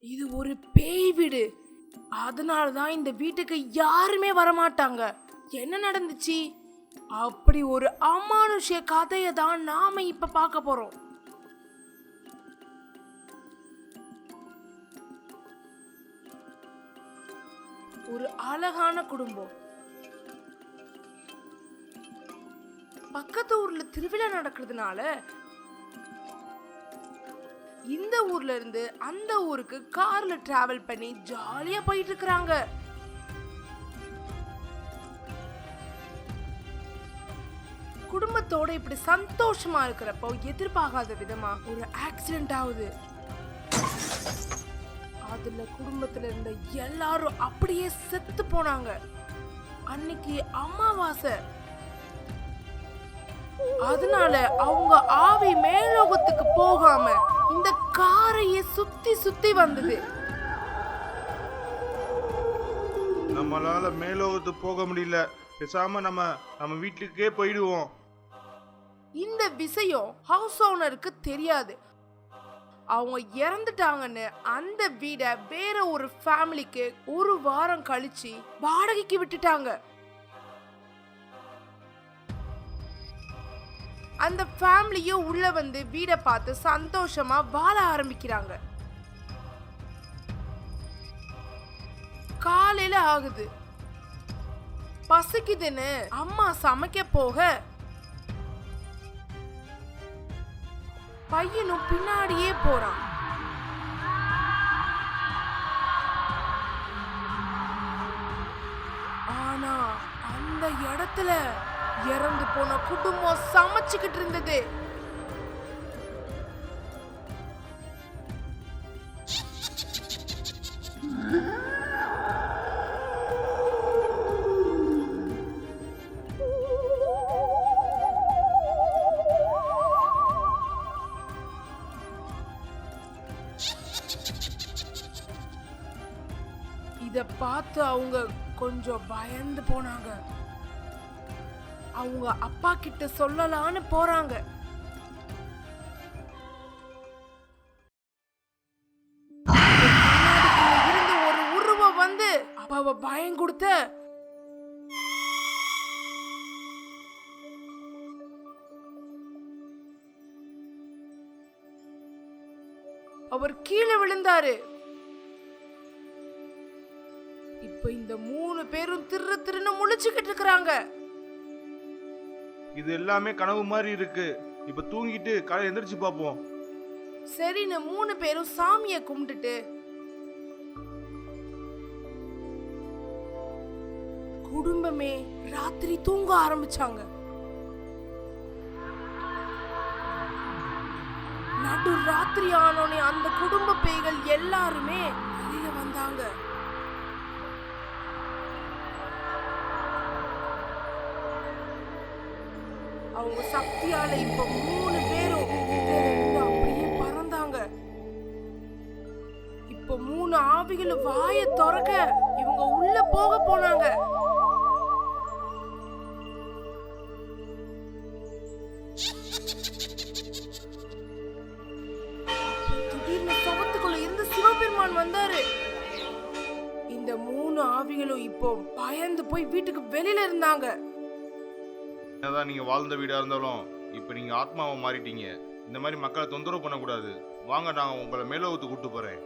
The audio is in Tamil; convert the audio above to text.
இது ஒரு பேய் வீடு. அதனால தான் இந்த வீட்டுக்கு யாருமே வரமாட்டாங்க. என்ன நடந்துச்சு? அப்படி ஒரு அமானுஷ்ய கதையை தான் நாம இப்ப பார்க்க போறோம். ஒரு அழகான குடும்பம். பக்கத்து ஊர்ல திருவிழா நடக்கிறதுனால இந்த ஊர்ல இருந்து அந்த ஊருக்கு கார்ல டிராவல் பண்ணி ஜாலியா போயிட்டு இருக்கிறாங்க குடும்பத்தோட இப்படி சந்தோஷமா இருக்கிறப்போ எதிர்பார்க்காத விதமா ஒரு ஆக்சிடென்ட் ஆகுது. அதுல குடும்பத்துல இருந்த எல்லாரும் அப்படியே செத்து போனாங்க. அன்னைக்கு அமாவாசை. அதனால அவங்க ஆவி மேலோகத்துக்கு போகாம இந்த காரையே சுத்தி சுத்தி வந்தது. நம்மளால மேலோகத்து போக முடியல. பேசாம நம்ம நம்ம வீட்டுக்கே போயிடுவோம். இந்த விஷயம் ஹவுஸ் ஓனருக்கு தெரியாது. அவங்க இறந்துட்டாங்கன்னு அந்த வீடை வேற ஒரு ஃபேமிலிக்கு ஒரு வாரம் கழிச்சு வாடகைக்கு விட்டுட்டாங்க. அந்த ஃபேமிலியும் உள்ளே வந்து வீடை பார்த்து சந்தோஷமா வாழ ஆரம்பிக்கிறாங்க. காலையில் ஆகுது. பசிக்குதுன்னு அம்மா சமைக்க போக பையனும் பின்னாடியே போறான். ஆனா அந்த இடத்துல இறந்து போன குடும்பம் சமைச்சுக்கிட்டு இருந்தது. இத பார்த்து அவங்க கொஞ்சம் பயந்து போனாங்க. அவங்க அப்பா கிட்ட சொல்லலான்னு போறாங்க. இருந்த ஒரு உருவம் வந்து அப்பாவை பயம் கொடுத்த அவர் கீழே விழுந்தாரு. இப்ப இந்த மூணு பேரும் திரு திருன்னு முழிச்சுக்கிட்டு இருக்கிறாங்க. இது எல்லாமே கனவு மாதிரி இருக்கு. இப்ப தூங்கிட்டு காலை எந்திரிச்சு பார்ப்போம் சரின்னு மூணு பேரும் சாமிய கும்பிட்டுட்டு. குடும்பமே ராத்திரி தூங்க ஆரம்பிச்சாங்க. நடு ராத்திரி ஆனோனே அந்த குடும்ப பேய்கள் எல்லாருமே வெளியில வந்தாங்க. அவங்க சக்தியால இப்ப மூணு பேரும் அப்படியே பறந்தாங்க. இப்ப மூணு ஆவிகள் வாய துறக்க இவங்க உள்ள போக போனாங்க. திடீர்னு சுவத்துக்குள்ள இருந்து சிவபெருமான் வந்தாரு. இந்த மூணு ஆவிகளும் இப்போ பயந்து போய் வீட்டுக்கு வெளியில இருந்தாங்க. என்னதான் நீங்க வாழ்ந்த வீடா இருந்தாலும் இப்ப நீங்க ஆத்மாவை மாறிட்டீங்க. இந்த மாதிரி மக்களை தொந்தரவு பண்ணக்கூடாது. வாங்க நான் உங்களை மேலோகத்துக்கு கூட்டு போறேன்.